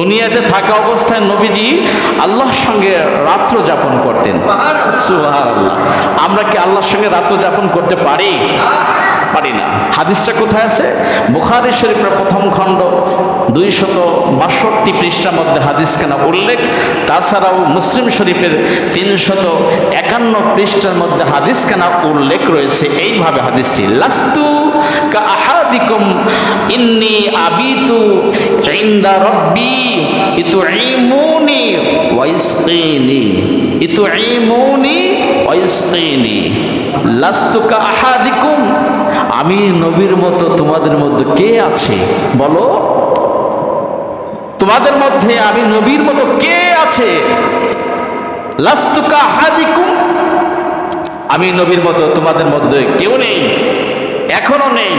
দুনিয়াতে থাকা অবস্থায় নবীজি আল্লাহর সঙ্গে রাত্র যাপন করতেন। সুবহানাল্লাহ। আমরা কি আল্লাহর সঙ্গে রাত্র যাপন করতে পারি? পারি না। হাদিসটা কোথায় আছে? বুখারি শরীফের প্রথম খণ্ড, দুইশত বাষট্টি পৃষ্ঠার মধ্যে হাদিস কেনা উল্লেখ? তাছাড়াও মুসলিম শরীফের তিনশত একান্ন পৃষ্ঠার মধ্যে হাদিস কেনা উল্লেখ রয়েছে? এইভাবে হাদিসটি, লাস্তু কা ইন্নি আবিতু ইনদা রব্বি ইতুঈমুনি ওয়াইসকিনি ইতুঈমুনি ওয়াইসকিনি লাস্তুকা আহাদিকুম আমি নবীর মতো তোমাদের মধ্যে কে আছে? বলো। তোমাদের মধ্যে আমি নবীর মতো কে আছে? লাস্তুকা আহাদিকুম আমি নবীর মতো তোমাদের মধ্যে কেউ নেই, এখনও নেই।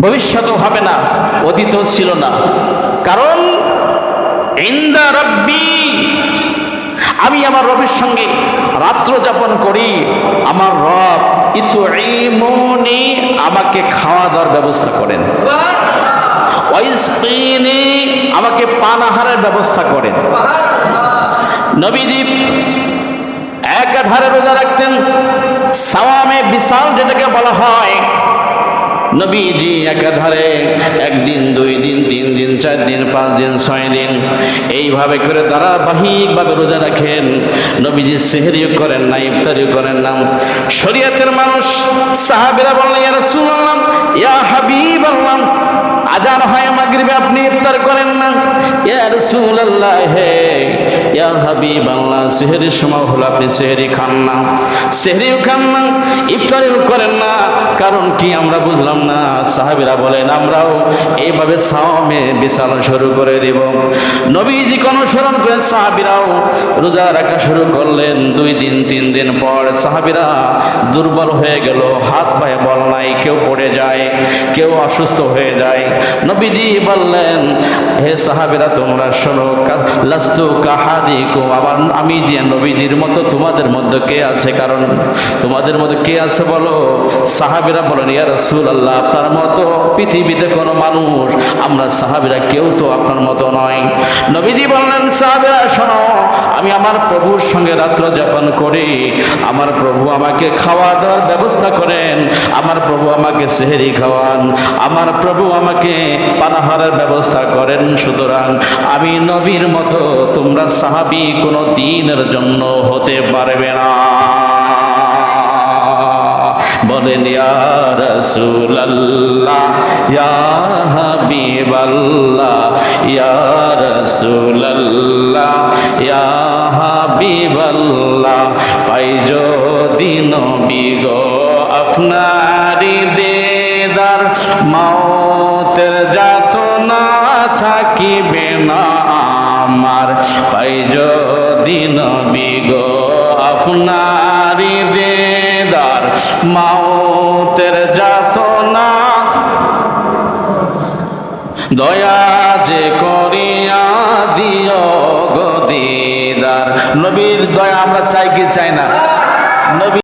ভবিষ্যতেও হবে না অতীত ছিল না। কারণ ইন্দা রব্বি, আমি আমার রবের সঙ্গে রাত্র যাপন করি, আমার রব ইতু ইমনি আমাকে খাওয়া দাওয়ার ব্যবস্থা করেন। আমাকে পানাহারের ব্যবস্থা করেন। নবীদ্বীপ একাধারে রোজা রাখতেন, সাওয়ামে বিশাল যেটাকে বলা হয়। নবীজি একাধারে একদিন চার দিন, পাঁচ দিন, ছয় দিন, এইভাবে করে তারা ধারাবাহিকভাবে রোজা রাখেন। নবীজি সেহেরিও করেন না, ইফতারিও করেন না। শরীয়তের মানুষ সাহাবিরা বললেন, ইয়া রাসূলুল্লাহ, ইয়া হাবিবাল্লাহ, আজান হয় মাগরিবে, আপনি ইফতার করেন না? ইয়া রাসূলুল্লাহ, হে ইয়া হাবিবাল্লাহ, সেহরির সময় হলো আপনি সেহরি খান না। সেহরিও খান না, ইফতারিও করেন না। কারণ কি আমরা বুঝলাম না, সাহাবিরা বলেন, আমরাও এইভাবে সাওমে বিশাল শুরু করে দেব। নবীজি অনুসরণ করে সাহাবিরাও রোজা রাখা শুরু করলেন। দুই দিন, তিন দিন পর সাহাবিরা দুর্বল হয়ে গেল, হাত পায়ে বল নাই, কেউ পড়ে যায়, কেউ অসুস্থ হয়ে যায়। নবীজি বললেন, হে সাহাবিরা, তোমরা শোনো লাস্তু কাহাদি আমার আমি যে নবীজির মতো তোমাদের মধ্যে কে আছে? কারণ তোমাদের মধ্যে কে আছে বলো? সাহাবিরা বলেন আল্লাহ আপনার মতো পৃথিবীতে কোনো মানুষ, আমরা সাহাবিরা কেউ তো আপনার মতো নয়। নবীজি বললেন, সাহাবিরা, শোনো, আমি আমার প্রভুর সঙ্গে রাত্র যাপন করি। আমার প্রভু আমাকে খাওয়া দাওয়ার ব্যবস্থা করেন। আমার প্রভু আমাকে সেহেরি খাওয়ান। আমার প্রভু আমাকে পানাহারের ব্যবস্থা করেন। সুতরাং আমি নবীর মতো তোমরা সাহাবি কোনো দিনের জন্য হতে পারবে না। বলেন, ইয়া রাসূলুল্লাহ, ইয়া হাবিবাল্লাহ, ইয়া রাসূলুল্লাহ, ইয়া হাবিবাল্লাহ, পাই যদি নবী গো আপনারি দেদার মৌতের যাতনা থাকিবে না। আমার। পাই যদি নবী গো আপনারি দেদার মাউতের যাতনা, দয়া যে করিয়া দিও গো দিদার। নবীর দয়া আমরা চাই কি চাই না?